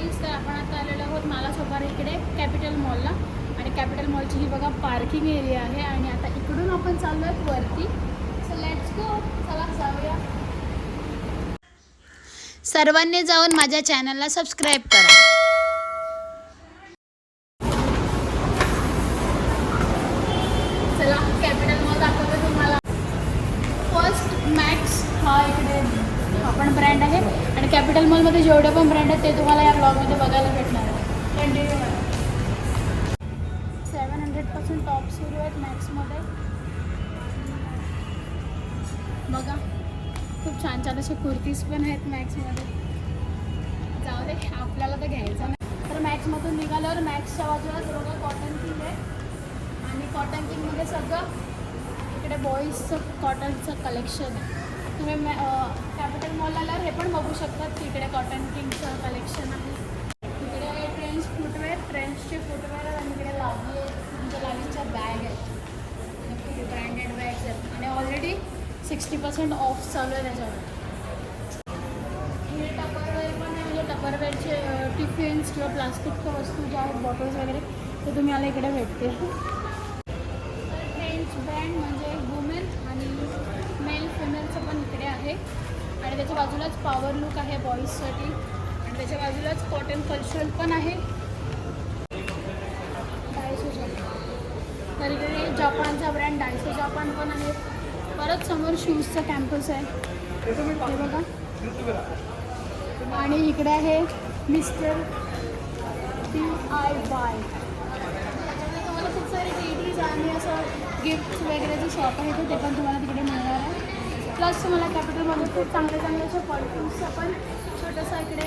Guys तर आपण आता आलेलो आहोत मला सोबत इकडे कॅपिटल मॉलला आणि कॅपिटल मॉलची ही बघा पार्किंग एरिया आहे आणि आता इकडून आपण चाललो आहेत वरती. सो लेट्स गो चला जाऊया. सर्वांनी जाऊन माझ्या चॅनलला सबस्क्राईब करा. कॅपिटल मॉलमध्ये जेवढे पण ब्रँड आहेत ते तुम्हाला या ब्लॉगमध्ये बघायला भेटणार आहे. कंटिन्यू सेवन हंड्रेडपासून टॉप सुरू आहेत मॅक्समध्ये बघा खूप छान छान असे कुर्तीज पण आहेत मॅक्समध्ये जाऊ दे आपल्याला तर घ्यायचं नाही. तर मॅक्समधून निघाल्यावर मॅक्सच्या बाजूला बघा कॉटन किंग आहे. आणि कॉटन किंगमध्ये सगळं इकडे बॉईजचं कॉटनचं कलेक्शन आहे. तुम्ही कॅपिटल मॉल आल्यावर हे पण बघू शकतात तिकडे इकडे कॉटन किंगचं कलेक्शन आहे. तिकडे आहे ट्रेंड्स फुटवेअर ट्रेंड्सचे फुटवेअर आणि तिकडे लावली आहे म्हणजे बॅग आहेत. खूप ब्रँडेड बॅग्स आहेत. आणि ऑलरेडी सिक्स्टी पर्सेंट ऑफ चालू आहे त्याच्यावर. हे टपरवेअर पण आहे. म्हणजे टपरवेअरचे टिफिन्स किंवा प्लास्टिकच्या वस्तू ज्या आहेत बॉटल्स वगैरे ते तुम्हाला इकडे भेटते ट्रेंड्स ब्रँड म्हणजे वुमेन आणि मेल फिमेलचं पण इकडे आहे. आणि त्याच्या बाजूलाच पॉवर लुक आहे बॉईजसाठी आणि त्याच्या बाजूलाच कॉटन कल्चरल पण आहे. तरीकडे जपानचा ब्रँड डायसो जपान पण आहे. परत समोर शूजचा कॅम्पस आहे. हे बघा. आणि इकडे आहे मिस्टर टी आय बाय त्याच्यामध्ये तुम्हाला खूप सारे टेडीज आणि असं गिफ्ट वगैरेचं शॉप आहे ते पण तुम्हाला तिकडे मिळणार आहे. प्लस तुम्हाला कॅपिटलमध्ये खूप चांगले चांगले असे पॉलिटिक्स पण छोटंसं इकडे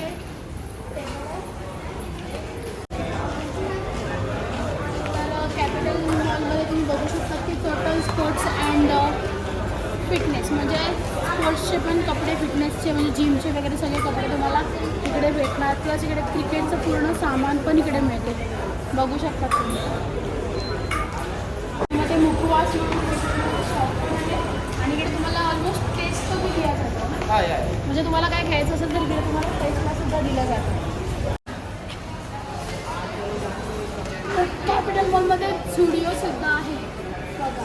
तर कॅपिटल मॉलमध्ये तुम्ही बघू शकता की टोटल स्पोर्ट्स अँड फिटनेस म्हणजे स्पोर्ट्सचे पण कपडे फिटनेसचे म्हणजे जिमचे वगैरे सगळे कपडे तुम्हाला इकडे भेटणार. प्लस इकडे क्रिकेटचं पूर्ण सामान पण इकडे मिळते. बघू शकता तुम्ही मग ते मुखवास शॉप पण आहे आणि इकडे तुम्हाला ऑलमोस्ट टेस्ट पण दिला जातो म्हणजे तुम्हाला काय घ्यायचं असेल तर इकडे तुम्हाला टेस्टला सुद्धा दिलं जातं तर कॅपिटल मॉलमध्ये झुडिओ सुद्धा आहे बघा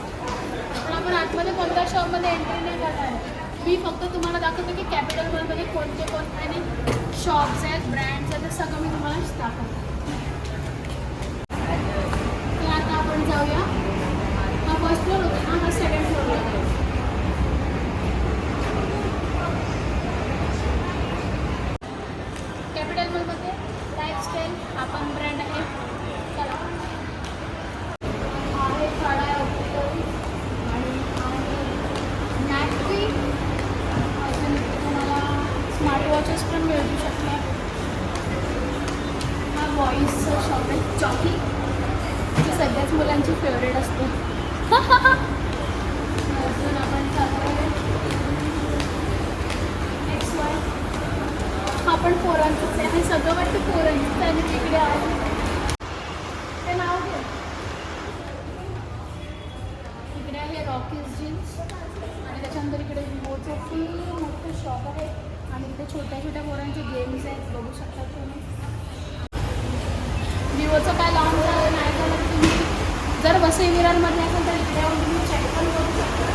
पण आपण आतमध्ये कोणत्या शॉपमध्ये एंट्री नाही करणार मी फक्त तुम्हाला दाखवते की कॅपिटल मॉलमध्ये कोणते कोणते शॉप्स आहेत ब्रँड्स आहेत ते सगळं मी तुम्हाला दाखवते तर आता आपण जाऊया हा फर्स्ट फ्लोअर होता ना हा सेकंड फ्लोअर होता कॅपिटल मॉलमध्ये लाईफस्टाईल हा पण ब्रँड आहे चला हा आहे काळा ऑप्टिकल आणि हा आहे नॅटवी अजून इथे तुम्हाला स्मार्ट पण मिळू शकणार. हा बॉईजचं शॉप आहे चॉकी जी सगळ्याच मुलांची फेवरेट असते. अजून आपण चालू एक्स वाय हा पण पोरांचंच आहे. हे सगळं वाटतं पोरांचंच आणि तिकडे आहे. ते नाव घे इकडे आहे रॉकीज जीन्स आणि त्याच्यानंतर इकडे विवोचं फुल मोठं शॉप आहे. आणि इथे छोट्या छोट्या पोरांचे गेम्स आहेत बघू शकता तुम्ही. विवोचं काय लॉन्ग झालं नाही झालं तर तुम्ही जर वसई विरारमध्ये असेल तर इकडे येऊन तुम्ही चेक पण करू शकता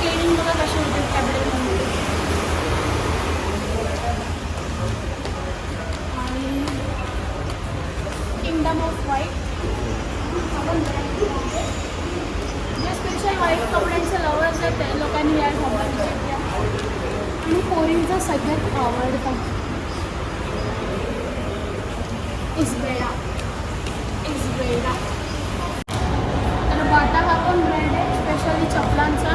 केडिंग बघा कसे होते कॅबिनेटमध्ये आणि किंगडम ऑफ व्हाईट आपण जे स्पेशल व्हाईट कपड्यांचे लवर्स आहेत त्या लोकांनी या शॉपला विजिट द्या आणि पोरींचा सगळ्यात आवडता Isabella. Isabella. तर बाटा हा पण ब्रँड आहे स्पेशली चपलांचा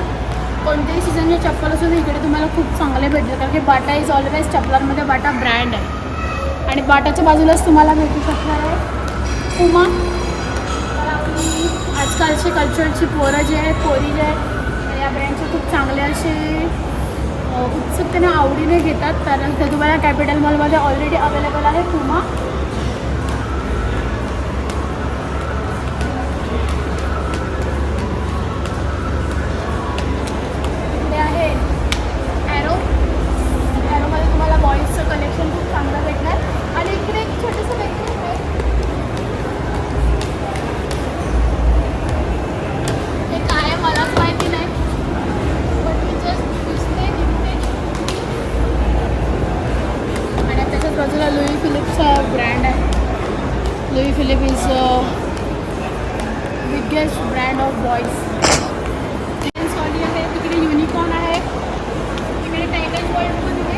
कोणत्याही सीझनचे चप्पल असून इकडे तुम्हाला खूप चांगले भेटतात कारण की बाटा इज ऑलवेज चपलांमध्ये बाटा ब्रँड आहे. आणि बाटाच्या बाजूलाच तुम्हाला भेटू शकणार आहे. पुमा तर आजकालची कल्चरची पोरं जे आहेत पोरी जे आहेत या ब्रँडचे खूप चांगले असे उत्सुकतेने आवडीने घेतात कारण ते तुम्हाला कॅपिटल मॉलमध्ये ऑलरेडी अवेलेबल आहे पुमा ब्रँड आहे तिकडे टायटन वर्ल्ड पण आहे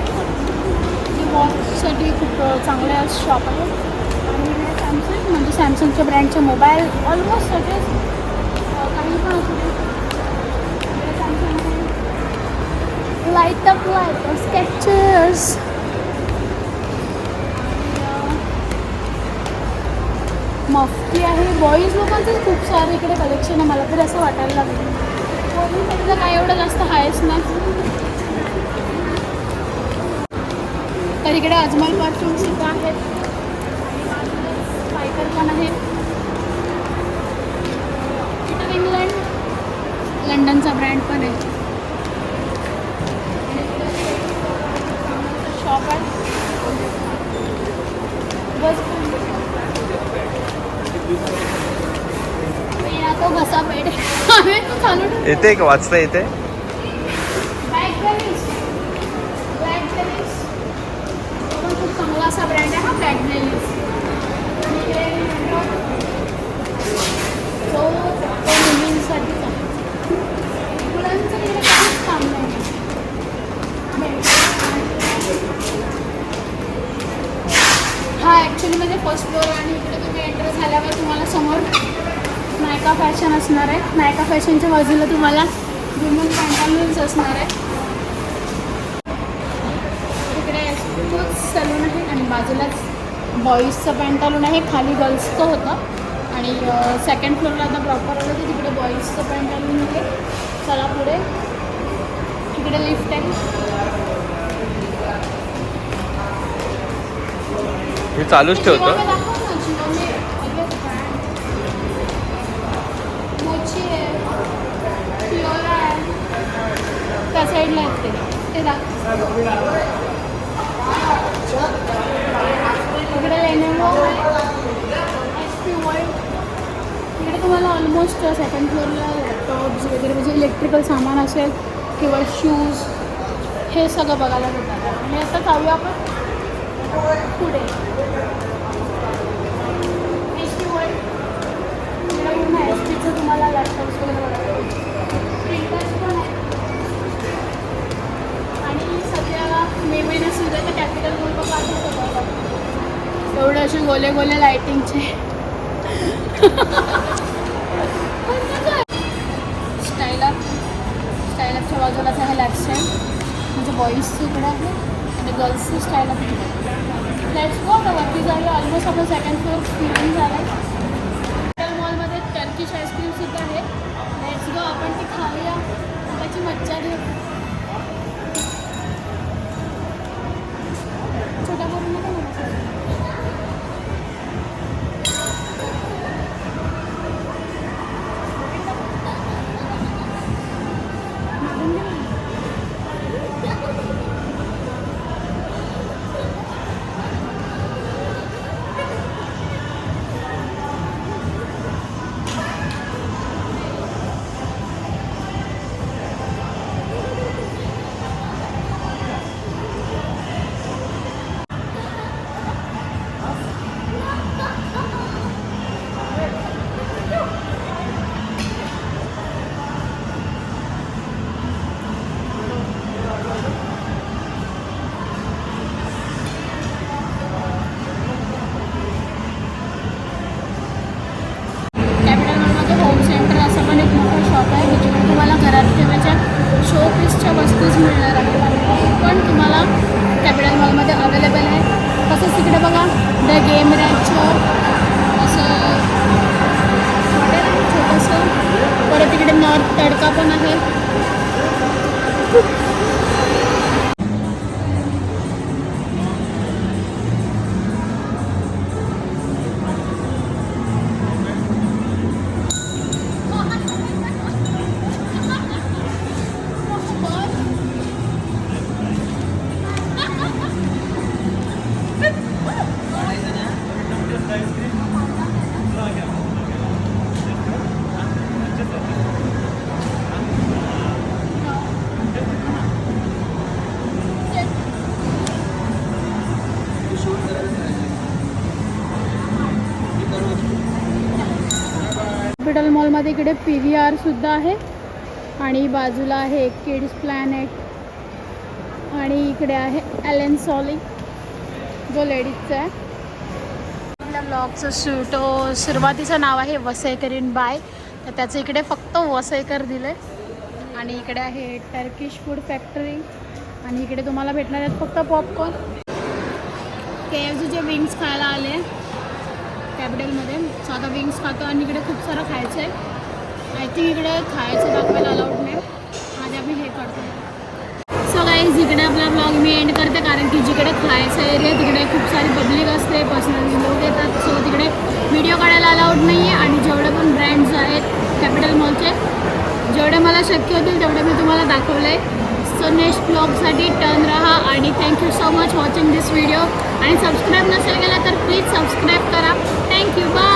जे वॉचसाठी खूप चांगल्या शॉप इकडे सॅमसंग म्हणजे सॅमसंगच्या ब्रँडचे मोबाईल ऑलमोस्ट सगळेच काही पण असू सॅमसंग अप लाईट स्केचर्स मफ्ती आहे. बॉईज लोकांचंच खूप सारं इकडे कलेक्शन आहे. मला तरी असं वाटायला लागलं. तर काय एवढं जास्त आहेच ना तर इकडे अजमल परफ्यूम सुद्धा आहेत स्पायकर पण आहे पीटर इंग्लंड लंडनचा ब्रँड पण आहे शॉप आहे बस मी आता घसा पेट आम्ही तो चालू ठेवतो. येते का वाचता येते ब्लॅकबेरीज ब्लॅकबेरीज तो पण खूप चांगला असा ब्रँड आहे हा ब्लॅकबेरीज आणि इकडे तो तो मुलींसाठीच आहे मुलांचं इकडे का? काम नाही हा ॲक्च्युली म्हणजे फर्स्ट फ्लोअर आणि इकडे तुम्ही एंटर झाल्यावर तुम्हाला समोर नायका फॅशन असणार आहे. नायका फॅशनच्या बाजूला तुम्हाला विमन पॅन्टालून्स असणार आहे. तिकडे तोच सलून आहे आणि बाजूलाच बॉईजचं पॅन्टालून आहे. खाली गर्ल्सचं होतं. आणि सेकंड फ्लोअरला आता प्रॉपर आलं तर तिकडे बॉईजचं पॅन्टालून आहे. चला पुढे. तिकडे लिफ्ट आहे. चालूच ठेवतो. साईडला आहेत ते. इकडे इकडे तुम्हाला ऑलमोस्ट सेकंड फ्लोअरला लॅपटॉप्स वगैरे म्हणजे इलेक्ट्रिकल सामान असेल किंवा शूज हे सगळं बघायला भेटणार. आणि आता जाऊया आपण पुढे एच पी वर्ल्ड इकडे पूर्ण एच पीचं तुम्हाला लॅपटॉप्स वगैरे बघायला प्रिंटर्स पण आहे आणि सध्या मे महिन्यात सुद्धा तर कॅपिटल मॉल बघा असं सगळं एवढे बोलले गोले गोले लायटिंगचे स्टाईलअपच्या बाजूलाच आहे. लाईफस्टाईल म्हणजे बॉईजचं इकडे आहे आणि गर्ल्सचं स्टाईल इकडे लेट्स गो आता वरती जाऊया. ऑलमोस्ट आपलं सेकंड फ्लोअर फिरून झालं आहे मॉलमध्ये टर्किश आईस्क्रीमसुद्धा आहे. लेट्स गो आपण ती खाऊया. त्याची मज्जा घेऊ. छोट्या कॅपिटल मॉलमध्ये इकडे पी व्ही आरसुद्धा आहे. आणि बाजूला आहे किड्स प्लॅनेट. आणि इकडे आहे एलेन सॉली जो लेडीजचा आहे. आपल्या ब्लॉगचं शूट सुरुवातीचं नाव आहे वसईकरीन बाय. तर त्याचं इकडे फक्त वसईकर दिलं आहे आणि इकडे आहे टर्किश फूड फॅक्टरी. आणि इकडे तुम्हाला भेटणार आहेत फक्त पॉपकॉर्न. के एफ सीचे विंग्स खायला आले. कॅपिटलमध्ये. सो आता विंग्स खातो आणि इकडे खूप सारं खायचं आहे. आय थिंक इकडे खायचं दाखवायला अलाउड नाही. आधी आम्ही हे करतो. सो गाईज इकडे आपला ब्लॉग मी एंड करते कारण की जिकडे खायचा एरिया तिकडे खूप सारी पब्लिक असते पर्सनली लोक येतात. सो तिकडे व्हिडिओ काढायला अलाउड नाही आहे आणि जेवढे पण ब्रँड्स आहेत कॅपिटल मॉलचे जेवढे मला शक्य होतील तेवढे मी तुम्हाला दाखवलं आहे सो नेक्स्ट ब्लॉगसाठी टर्न राहा आणि thank you so much watching this video आणि सबस्क्राईब नसेल केला तर प्लीज सबस्क्राईब करा. Thank you bye